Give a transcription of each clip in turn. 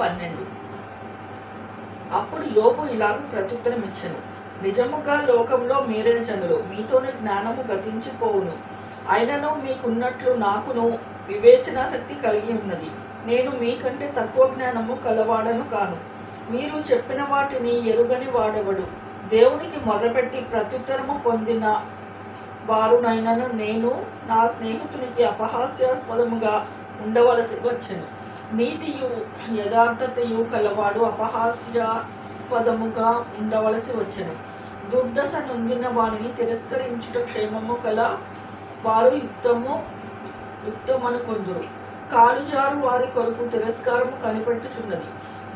పన్నెండు. అప్పుడు యోగు ఇలాగ ప్రత్యుత్తరం ఇచ్చను నిజముగా లోకంలో మీరే జనులు మీతోనే జ్ఞానము గతించిపోవును. అయినను మీకున్నట్లు నాకును వివేచనా శక్తి కలిగి ఉన్నది. నేను మీకంటే తక్కువ జ్ఞానము కలవాడను కాను. మీరు చెప్పిన వాటిని ఎరుగని వాడెవడు? దేవునికి మొదలుపెట్టి ప్రత్యుత్తరము పొందిన వారునైనను నేను నా స్నేహితునికి అపహాస్యాస్పదముగా ఉండవలసి వచ్చను. నీతియు యథార్థతయు కలవాడు అపహాస్యాస్పదముగా ఉండవలసి వచ్చను. దుర్దశ నొందిన వారిని తిరస్కరించుట క్షేమము కల వారు యుక్తము యుక్తమనుకొందురు. కాలుజారు వారి కొరకు తిరస్కారము కనిపెట్టుచున్నది.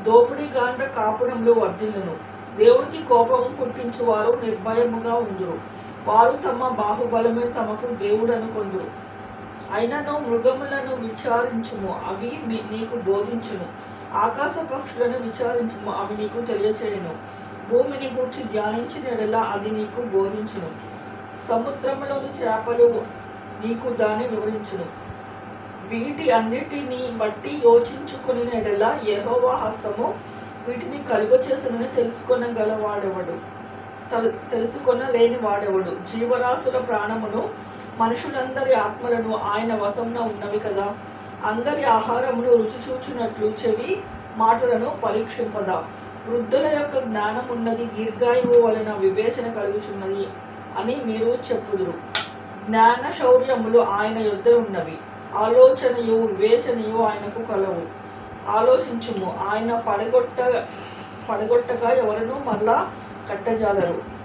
దోపిడీ గాండ్ర కాపురంలో వర్ధిల్లును. దేవుడికి కోపము పుట్టించువారు నిర్భయముగా ఉందురు. వారు తమ బాహుబలమే తమకు దేవుడు అనుకొందురు అయినను మృగములను విచారించుము అవి మీ- నీకు బోధించును. ఆకాశ పక్షులను విచారించుము అవి నీకు తెలియచేయను. భూమిని గూర్చి ధ్యానించిన అది నీకు బోధించును. సముద్రంలోని చేపలు నీకు దాన్ని వివరించును. వీటి అన్నిటిని బట్టి యోచించుకుని నెడలా యహోవా హస్తము వీటిని కలుగ చేసినని తెలుసుకొనగలవాడెవడు? తల్- తెలుసుకొన లేని వాడెవడు జీవరాశుల ప్రాణమును మనుషులందరి ఆత్మలను ఆయన వశంన ఉన్నవి కదా. అందరి ఆహారమును రుచి చూచినట్లు చెవి మాటలను పరీక్షింపదా. వృద్ధుల యొక్క జ్ఞానం ఉన్నది దీర్ఘాయువు వలన వివేచన కలుగుచున్నది అని మీరు చెప్పుదురు. జ్ఞాన శౌర్యములు ఆయన యొద్ద ఉన్నవి. ఆలోచనయు వివేచనయు ఆయనకు కలవు. ఆలోచించుము ఆయన పడగొట్ట పడగొట్టగా ఎవరను మళ్ళా కట్టజాలరు.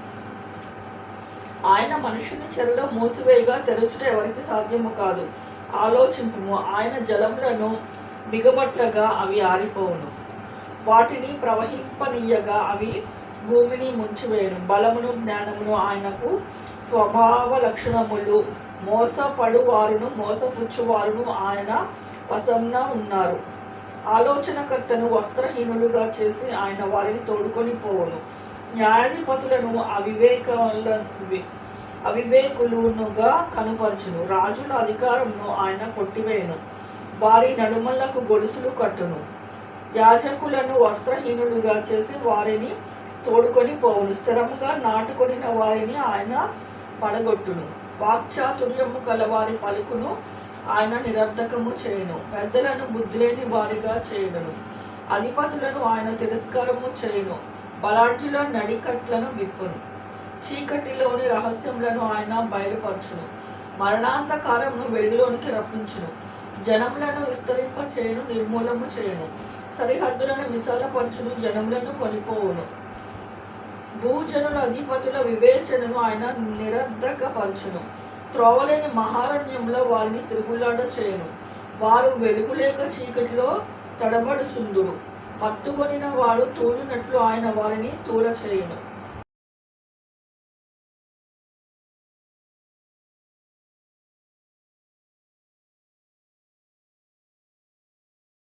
ఆయన మనుషుని చెరలో మూసివేయగా తెరచుట ఎవరికి సాధ్యము కాదు. ఆలోచింపుము ఆయన జలములను మిగబట్టగా అవి ఆరిపోవును. వాటిని ప్రవహింపనీయగా అవి భూమిని ముంచివేయను. బలమును జ్ఞానమును ఆయనకు స్వభావ లక్షణములు. మోసపడు వారును మోసపుచ్చువారును ఆయన వశంన ఉన్నారు. ఆలోచనకర్తను వస్త్రహీనులుగా చేసి ఆయన వారిని తోడుకొని పోవును. న్యాయాధిపతులను అవివేకాల అవివేకులునుగా కనుపరచును. రాజుల అధికారమును ఆయన కొట్టివేయను. వారి నడుమలకు గొలుసులు కట్టును. యాజకులను వస్త్రహీనులుగా చేసి వారిని తోడుకొని పోవును. స్థిరముగా నాటుకొనిన వారిని ఆయన పడగొట్టును. వాక్చాతుర్యము కల వారి పలుకును ఆయన నిరర్ధకము చేయను. పెద్దలను బుద్ధిలేని వారిగా చేయను అధిపతులను ఆయన తిరస్కారము చేయను. బలాఢ్యుల నడికట్లను విప్పును. చీకటిలోని రహస్యములను ఆయన బయలుపరచును. మరణాంతకారమును వెలుగులోనికి రప్పించును. జనములను విస్తరింప చేయను నిర్మూలము చేయను. సరిహద్దులను విశాలపరచును జనములను కొనిపోవును. భూజనుల అధిపతుల వివేచనను ఆయన నిరర్ధకపరచును. త్రోవలేని మహారణ్యంలో వారిని తిరుగులాడ చేయను వారు వెలుగులేక చీకటిలో తడబడుచుందురు. మత్తుకొనిన వాడు తూలినట్లు ఆయన వారిని తూల చేయను